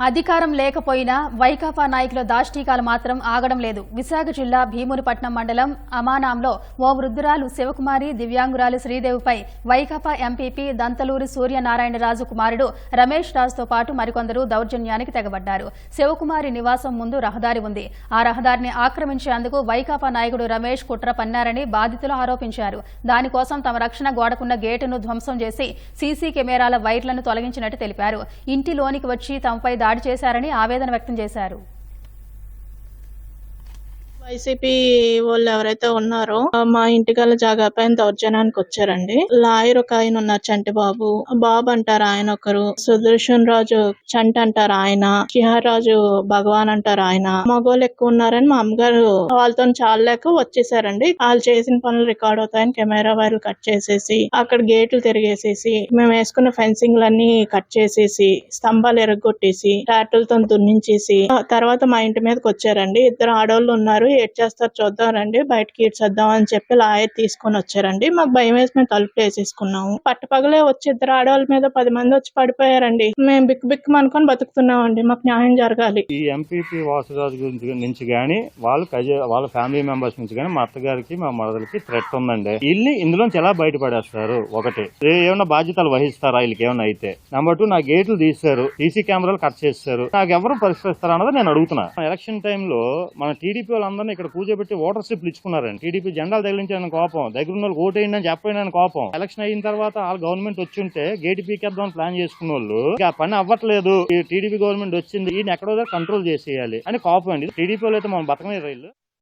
అధికారం లేకపోయినా వైకాపా నాయకుల దాష్టీకాలు మాత్రం ఆగడం లేదు. విశాఖ జిల్లా భీమునిపట్నం మండలం అమానాంలో ఓ వృద్ధురాలు శివకుమారి దివ్యాంగురాలు శ్రీదేవిపై వైకాపా ఎంపీపీ దంతలూరి సూర్యనారాయణరాజు కుమారుడు రమేష్ రాజుతో పాటు మరికొందరు దౌర్జన్యానికి తెగబడ్డారు. శివకుమారి నివాసం ముందు రహదారి ఉంది. ఆ రహదారిని ఆక్రమించేందుకు వైకాపా నాయకుడు రమేష్ కుట్ర పన్నారని బాధితులు ఆరోపించారు. దానికోసం తమ రక్షణ గోడకున్న గేటును ధ్వంసం చేసి సీసీ కెమెరాల వైర్లను తొలగించినట్టు తెలిపారు. ఇంటిలోనికి వచ్చి తమపై దాడి చేశారని ఆవేదన వ్యక్తం చేశారు. వైసీపీ వాళ్ళు ఎవరైతే ఉన్నారో మా ఇంటిగల జాగా పైన దౌర్జన్యానికి వచ్చారండి. లాయర్ ఒక ఆయన ఉన్నారు చంటి బాబు. బాబు అంటారు ఆయన ఒకరు. సుదర్శన్ రాజు చంట అంటారు ఆయన. కిహార్ రాజు భగవాన్ అంటారు ఆయన. మగోళ్ళు ఎక్కువ ఉన్నారని మా అమ్మగారు వాళ్ళతో చాలలేక వచ్చేసారండి. వాళ్ళు చేసిన పనులు రికార్డ్ అవుతాయని కెమెరా వైర్లు కట్ చేసేసి అక్కడ గేట్లు తిరిగేసేసి మేము వేసుకున్న ఫెన్సింగ్ లన్నీ కట్ చేసేసి స్తంభాలు ఎరగొట్టేసి ట్రాక్టర్లతో దున్నించేసి తర్వాత మా ఇంటి మీదకి వచ్చారండి. ఇద్దరు ఆడవాళ్ళు ఉన్నారు ఏడ్ చేస్తారు చూద్దాం రండి బయటకి ఈడ్చేద్దాం అని చెప్పి లాయర్ తీసుకొని వచ్చారండి. మాకు భయం వేసి మేము తలుపులు వేసేసుకున్నాము. పట్టపగలే వచ్చి ఇద్దరు ఆడవాళ్ళ మీద పది మంది వచ్చి పడిపోయారండి. మేము బిక్కు బిక్కు అనుకొని బతుకుతున్నామండి. మాకు న్యాయం జరగాలి. ఈ ఎంపీపీ వాసురాజు గురించి నుంచి గానీ వాళ్ళు వాళ్ళ ఫ్యామిలీ మెంబర్స్ నుంచి కానీ మా అత్తగారికి మా మరదలకి థ్రెట్ ఉందండి. ఇల్లు ఇందులోంచి ఎలా బయటపడేస్తారు? ఒకటి ఏమైనా బాధ్యతలు వహిస్తారా వీళ్ళకి ఏమైనా అయితే? నెంబర్ టూ నా గేట్లు తీశారు. సీసీ కెమెరాలు కట్ చేస్తారు నాకు ఎవరు పరిష్కరిస్తారా అన్నది నేను అడుగుతున్నా. ఎలక్షన్ టైంలో మన టీడీపీ వాళ్ళందరూ వాళ్ళందరినీ ఇక్కడ కూర్చోబెట్టి ఓటర్ స్లిప్లు ఇచ్చుకున్నారండి టీడీపీ జెండాలు తగిలించాను కోపం. దగ్గర ఉన్న వాళ్ళు ఓటేయండి అని చెప్పిన కోపం. ఎలక్షన్ అయిన తర్వాత వాళ్ళ గవర్నమెంట్ వచ్చి ఉంటే గేట్ పీకేద్దాం ప్లాన్ చేసుకున్న వాళ్ళు ఆ పని అవ్వట్లేదు. ఈ టీడీపీ గవర్నమెంట్ వచ్చింది. ఈయన ఎక్కడో కంట్రోల్ చేసేయాలి అని కోపం అండి. టీడీపీ వాళ్ళు అయితే మనం బతకనే రైలు